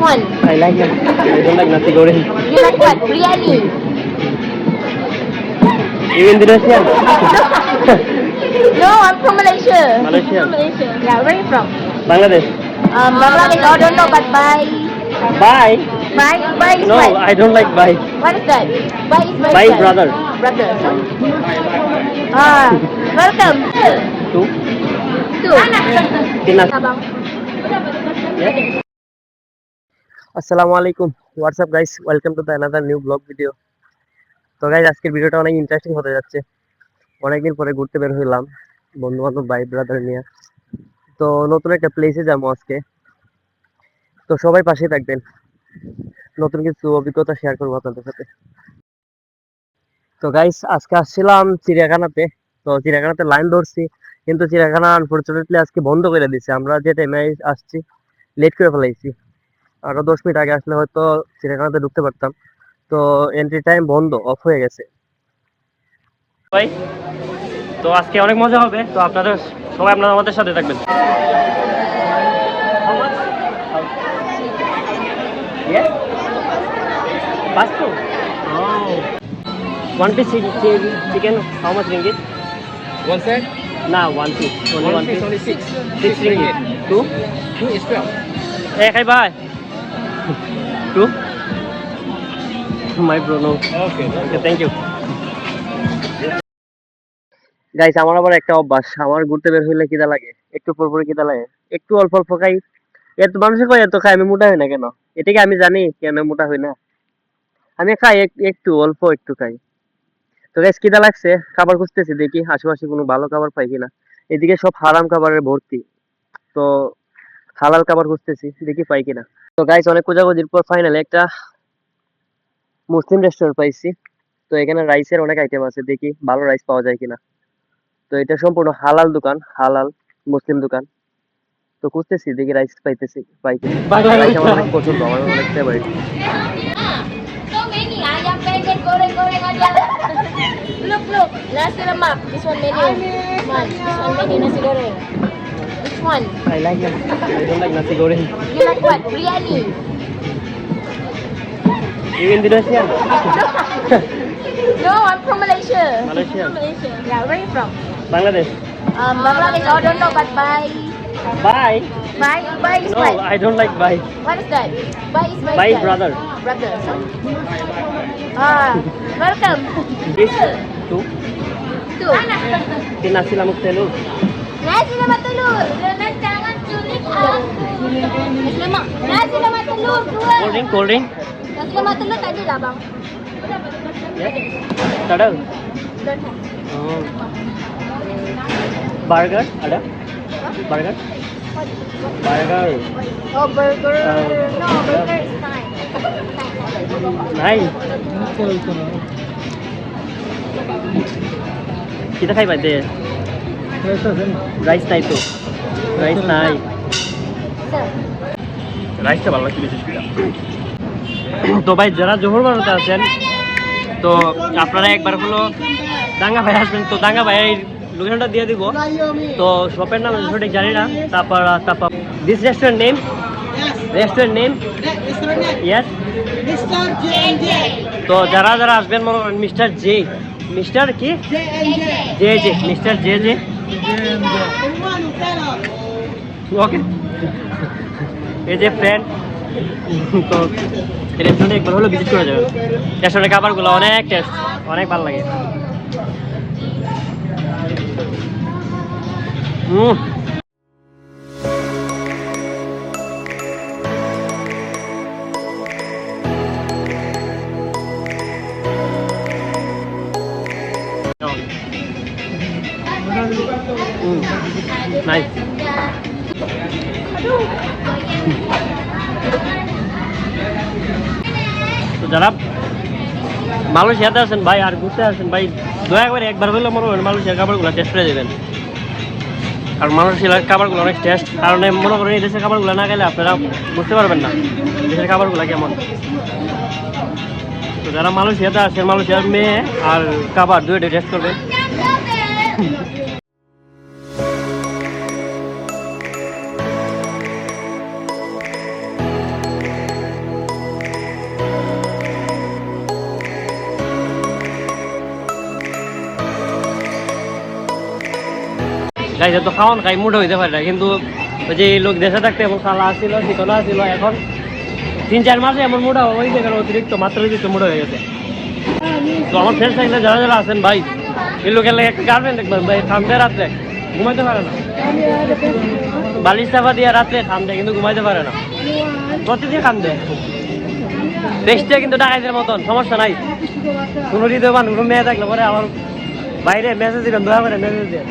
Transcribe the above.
one? I like it. I don't like nasi goreng. You like what? Biryani. You Indonesian? No, I'm from Malaysia. Malaysia. From Malaysia. Yeah, where are you from? Bangladesh. Um, Bangladesh. Oh, don't know, but bye. Bye. Bye. Bye is No, what? I don't like bye. What is that? Bye is my Bye, friend. brother. Brother. Ah, welcome. Two. Two. Tinas. Abang. আসসালামু আলাইকুম। WhatsApp guys welcome to the another new blog video তো guys আজকের ভিডিওটা অনেক interesting হতে যাচ্ছে। অনেকদিন পরে ঘুরতে বের হইলাম বন্ধু বান্ধব ভাই ব্রাদার নিয়ে। তো নতুন একটা প্লেসে যাব আজকে। তো সবাই পাশে থাকবেন। নতুন কিছু অভিজ্ঞতা শেয়ার করব আপনাদের সাথে। তো গাইস আজকে আসছিলাম চিড়িয়াখানাতে। তো চিড়িয়াখানাতে লাইন ধরছি, কিন্তু চিড়িয়াখানা আনফরচুনেটলি আজকে বন্ধ করে দিছে। আমরা যে টাইমে আসছি লেট করে ফেলাইছি। আরও দশ মিনিট আগে আসলে হয়তো চিড়িয়াখানাতে ঢুকতে পারতাম। তো এন্ট্রি টাইম বন্ধ অফ হয়ে গেছে। তো আজকে অনেক মজা হবে তো আপনাদের সবাই আপনারা আমাদের সাথে থাকবেন। ভাই Two? My bro, no. Okay. Okay, thank you. Guys আমার আবার একটা অভ্যাস। আমার ঘুরতে বের হইলে কিদা লাগে। একটু পর পর কিদা লাগে। একটু অল্প অল্প খাই। এত মানুষে কয় এত খাই আমি মোটা হই না কেন? এটা কি আমি জানি কেন মোটা হই না। আমি খাই এক- একটু অল্প একটু খাই। তো গাইস কিদা লাগছে। খাবার খুঁজতেছি দেখি আশেপাশে কোনো ভালো খাবার পাই কিনা। এদিকে সব হারাম খাবারের ভর্তি। তো হালাল খাবার খুঁজতেছি দেখি পাই কিনা তো গাইস অনেক খোঁজাখুঁজির পর ফাইনালি একটা মুসলিম রেস্টুরেন্ট পাইছি তো এখানে রাইসের অনেক আইটেম আছে দেখি ভালো রাইস পাওয়া যায় কিনা তো এটা সম্পূর্ণ হালাল দোকান হালাল মুসলিম দোকান তো খুঁজতেছি দেখি রাইস পাইতেছি পাই কিনা রাইস আমার অনেক পছন্দ আমার অনেক favourite So many ayam pendek goreng-goreng aja. look, look. Nasi lemak. This one menu. This one menu nasi goreng. Which one? I like it. I don't like nasi goreng. You like what? Biryani. You Indonesian? no, I'm from Malaysia. Malaysia. From Malaysia. Yeah, where are you from? Bangladesh. Um, Bangladesh. Oh, I don't know, but bye. Bye. Bye. Bye is no, what? I don't like bye. What is that? Bye is bye. Bye is brother. Brother. Ah, welcome. This two. Two. Tinasilamuk telur. nasi lemak telur, Lantaran sulit culik tulog. Na sila matulog. Cold drink, cold drink. Na sila matulog tadi lah bang. Ada. Oh. Burger ada? Burger? Burger. Oh burger. Oh. No burger is nine. nine. Kita khai bản đề. Rice নাই তো। Rice নাই। রাইসটা ভালো লাগছে বিশেষ করে। তো ভাই যারা জোহর বানাতে আছেন তো আপনারা একবার হলো দাঙ্গা ভাই আসবেন তো দাঙ্গা ভাইয়ের লোকেশনটা দিয়ে দিব। তো শপের নাম সঠিক জানি না। তারপর তারপর this restaurant name restaurant name yes তো যারা যারা আসবেন মনে করেন মিস্টার জে মিস্টার কি? J J. Mister J J. Okay এই যে ফ্রেন্ড তো রেস্টুরেন্টে একবার হলো ভিজিট করে যাবেন। রেস্টুরেন্টের খাবারগুলো, অনেক টেস্ট অনেক ভালো লাগে। হুম নাইস তো যারা মালয়েশিয়াতে আছেন ভাই আর ঘুরতে আছেন ভাই, দয়া করে একবার হলেও মনে করেন মালয়েশিয়ার খাবারগুলো টেস্ট করে দেবেন। আর মালয়েশিয়ার খাবারগুলো অনেক টেস্ট কারণ মনে করেন এই দেশের খাবারগুলো না গেলে আপনারা বুঝতে পারবেন না দেশের খাবারগুলো কেমন। তো যারা মালয়েশিয়াতে আছেন মালয়েশিয়ার মেয়ে আর খাবার দুইটা টেস্ট করবেন গাইছে তো খাওয়ান খাই, মুড হইতে পারে না। কিন্তু যে লোক দেশে থাকতে এবং খালা আসছিল শীতলা আসছিল এখন তিন, চার মাসে এমন মুড হয়েছে কারণ অতিরিক্ত মাত্রা অতিরিক্ত মুড হয়ে গেছে। তো আমার ফ্রেন্ড সাইকেলে যারা যারা আছেন ভাই, এই লোকের লাগে একটা গার্লফ্রেন্ড দেখবেন ভাই ঠান্ডা রাত্রে, ঘুমাইতে পারে না। বালিশ চাপা দিয়ে রাত্রে ঠান্ডা কিন্তু ঘুমাইতে পারে না। প্রতিদিন কান্দে দেশটা কিন্তু ডাকাইদের মতন, সমস্যা নাই। কোনো হৃদয়বান, কোনো মেয়ে থাকলে পরে আমার বাইরে মেসেজ দিবেন, দয়া করে মেসেজ দিয়ে